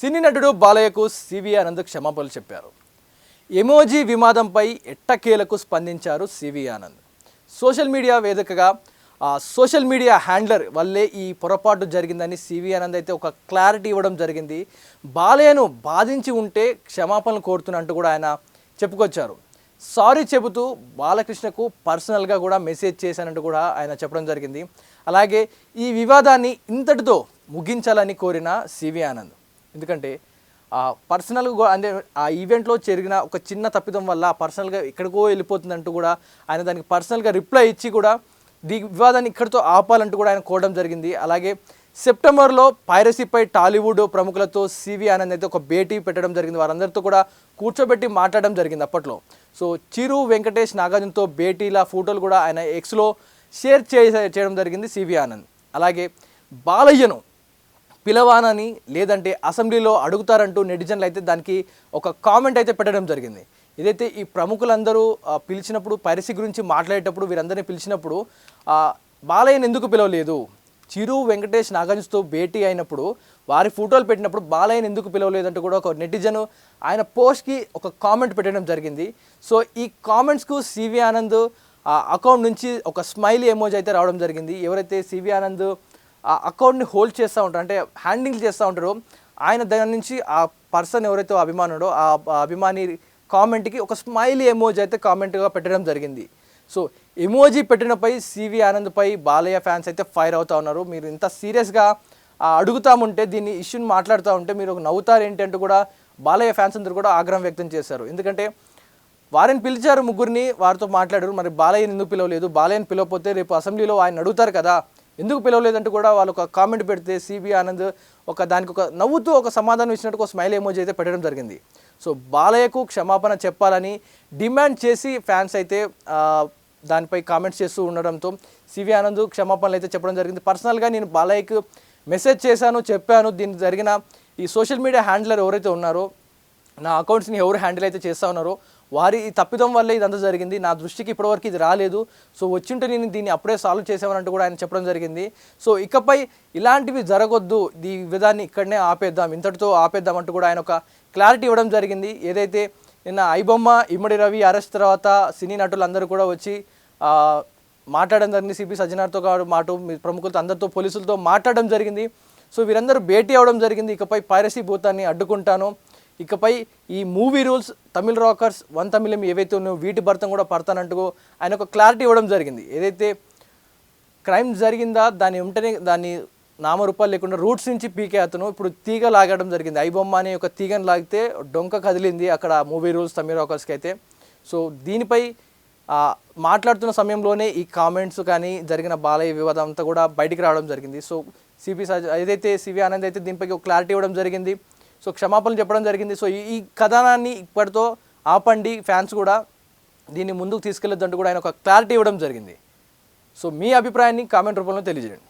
సినీ నటుడు బాలయ్యకు సివి ఆనంద్ క్షమాపణలు చెప్పారు. ఎమోజీ వివాదంపై ఎట్టకేలకు స్పందించారు సివి ఆనంద్ సోషల్ మీడియా వేదికగా ఆ సోషల్ మీడియా హ్యాండ్లర్ వల్లే ఈ పొరపాటు జరిగిందని సివి ఆనంద్ అయితే ఒక క్లారిటీ ఇవ్వడం జరిగింది. బాలయ్యను బాధించి ఉంటే క్షమాపణలు కోరుతున్నట్టు కూడా ఆయన చెప్పుకొచ్చారు. సారీ చెబుతూ బాలకృష్ణకు పర్సనల్గా కూడా మెసేజ్ చేశానంటూ కూడా ఆయన చెప్పడం జరిగింది. అలాగే ఈ వివాదాన్ని ఇంతటితో ముగించాలని కోరిన సివి ఆనంద్. ఎందుకంటే ఆ పర్సనల్గా అంటే ఆ ఈవెంట్లో జరిగిన ఒక చిన్న తప్పిదం వల్ల పర్సనల్గా ఎక్కడికో వెళ్ళిపోతుందంటూ కూడా ఆయన దానికి పర్సనల్గా రిప్లై ఇచ్చి కూడా దీ వివాదాన్ని ఇక్కడితో ఆపాలంటూ కూడా ఆయన కోరడం జరిగింది. అలాగే సెప్టెంబర్లో పైరసీపై టాలీవుడ్ ప్రముఖులతో సివి ఆనంద్ అయితే ఒక భేటీ పెట్టడం జరిగింది. వారందరితో కూడా కూర్చోబెట్టి మాట్లాడడం జరిగింది అప్పట్లో. సో చిరు వెంకటేష్ నాగార్జునతో భేటీల ఫోటోలు కూడా ఆయన ఎక్స్లో షేర్ చే చేయడం జరిగింది సివి ఆనంద్. అలాగే బాలయ్యను పిలవానని లేదంటే అసెంబ్లీలో అడుగుతారంటూ నెటిజన్లు అయితే దానికి ఒక కామెంట్ అయితే పెట్టడం జరిగింది. ఏదైతే ఈ ప్రముఖులందరూ పిలిచినప్పుడు పైరసీ గురించి మాట్లాడేటప్పుడు వీరందరినీ పిలిచినప్పుడు బాలయ్యను ఎందుకు పిలవలేదు? చిరు వెంకటేష్ నాగార్జునతో భేటీ అయినప్పుడు వారి ఫోటోలు పెట్టినప్పుడు బాలయ్యను ఎందుకు పిలవలేదంటూ కూడా ఒక నెటిజన్ ఆయన పోస్ట్కి ఒక కామెంట్ పెట్టడం జరిగింది. సో ఈ కామెంట్స్కు సివి ఆనంద్ ఆ అకౌంట్ నుంచి ఒక స్మైల్ ఎమోజ్ అయితే రావడం జరిగింది. ఎవరైతే సివి ఆనంద్ ఆ అకౌంట్ని హోల్డ్ చేస్తూ ఉంటారు అంటే హ్యాండిల్ చేస్తూ ఉంటారో ఆయన దాని నుంచి ఆ పర్సన్ ఎవరైతే అభిమానుడో ఆ అభిమాని కామెంట్కి ఒక స్మైలీ ఎమోజ్ అయితే కామెంట్గా పెట్టడం జరిగింది. సో ఎమోజీ పెట్టినపై సివి ఆనంద్పై బాలయ్య ఫ్యాన్స్ అయితే ఫైర్ అవుతా ఉన్నారు. మీరు ఇంత సీరియస్గా అడుగుతాముంటే దీన్ని ఇష్యూని మాట్లాడుతూ ఉంటే మీరు ఒక నవ్వుతారు ఏంటి అంటూ కూడా బాలయ్య ఫ్యాన్స్ అందరూ కూడా ఆగ్రహం వ్యక్తం చేశారు. ఎందుకంటే వారిని పిలిచారు ముగ్గురిని వారితో మాట్లాడారు. మరి బాలయ్యని ఎందుకు పిలవలేదు? బాలయ్యని పిలవకపోతే రేపు అసెంబ్లీలో ఆయన అడుగుతారు కదా. ఎందుకు పిలవలేదంటూ కూడా వాళ్ళు ఒక కామెంట్ పెడితే సిబి ఆనంద్ ఒక దానికి ఒక నవ్వుతూ ఒక సమాధానం ఇచ్చినట్టు ఒక స్మైల్ ఎమోజీ అయితే పెట్టడం జరిగింది. సో బాలయ్యకు క్షమాపణ చెప్పాలని డిమాండ్ చేసి ఫ్యాన్స్ అయితే దానిపై కామెంట్స్ చేస్తూ ఉండడంతో సివి ఆనంద్ క్షమాపణలు అయితే చెప్పడం జరిగింది. పర్సనల్గా నేను బాలయ్యకు మెసేజ్ చేశాను చెప్పాను. దీని జరిగిన ఈ సోషల్ మీడియా హ్యాండిలర్ ఎవరైతే ఉన్నారో నా అకౌంట్స్ని ఎవరు హ్యాండిల్ అయితే చేస్తూ ఉన్నారో వారి తప్పిదం వల్లే ఇదంతా జరిగింది. నా దృష్టికి ఇప్పటివరకు ఇది రాలేదు. సో వచ్చింటే నేను దీన్ని అప్పుడే సాల్వ్ చేసామనంటూ కూడా ఆయన చెప్పడం జరిగింది. సో ఇకపై ఇలాంటివి జరగొద్దు. ఈ విధాన్ని ఇక్కడనే ఆపేద్దాం ఇంతటితో ఆపేద్దాం అంటూ కూడా ఆయన ఒక క్లారిటీ ఇవ్వడం జరిగింది. ఏదైతే నిన్న ఐబొమ్మ ఇమ్మడి రవి అరెస్ట్ తర్వాత సినీ నటులందరూ కూడా వచ్చి మాట్లాడడం జరిగింది. సిపి సజ్జనార్తో కాదు మాట మీ ప్రముఖులతో అందరితో పోలీసులతో మాట్లాడడం జరిగింది. సో వీరందరూ భేటీ అవ్వడం జరిగింది. ఇకపై పైరసీ భూతాన్ని అడ్డుకుంటాను. ఇకపై ఈ movie rules Tamil rockers one Tamil ఏవైతే ఉన్నాయో వీటి భర్తం కూడా పడతానంటూ ఆయన ఒక క్లారిటీ ఇవ్వడం జరిగింది. ఏదైతే క్రైమ్ జరిగిందా దాని ఉంటేనే దాన్ని నామరూపాలు లేకుండా రూట్స్ నుంచి పీకే అతను. ఇప్పుడు తీగ లాగడం జరిగింది. ఐబొమ్మ అనే ఒక తీగను లాగితే డొంక కదిలింది అక్కడ మూవీ రూల్స్ తమిళ రాకర్స్కి అయితే. సో దీనిపై మాట్లాడుతున్న సమయంలోనే ఈ కామెంట్స్ కానీ జరిగిన బాలయ్య వివాదం అంతా కూడా బయటికి రావడం జరిగింది. సో సిపి ఏదైతే సివి ఆనంద్ అయితే దీనిపై ఒక క్లారిటీ ఇవ్వడం జరిగింది. సో క్షమాపణలు చెప్పడం జరిగింది. సో ఈ- ఈ కథనాన్ని ఇప్పటితో ఆపండి ఫ్యాన్స్ కూడా. దీన్ని ముందుకు తీసుకెళ్ళొద్దంటూ కూడా ఆయన ఒక క్లారిటీ ఇవ్వడం జరిగింది. సో మీ అభిప్రాయాన్ని కామెంట్ రూపంలో తెలియజేయండి.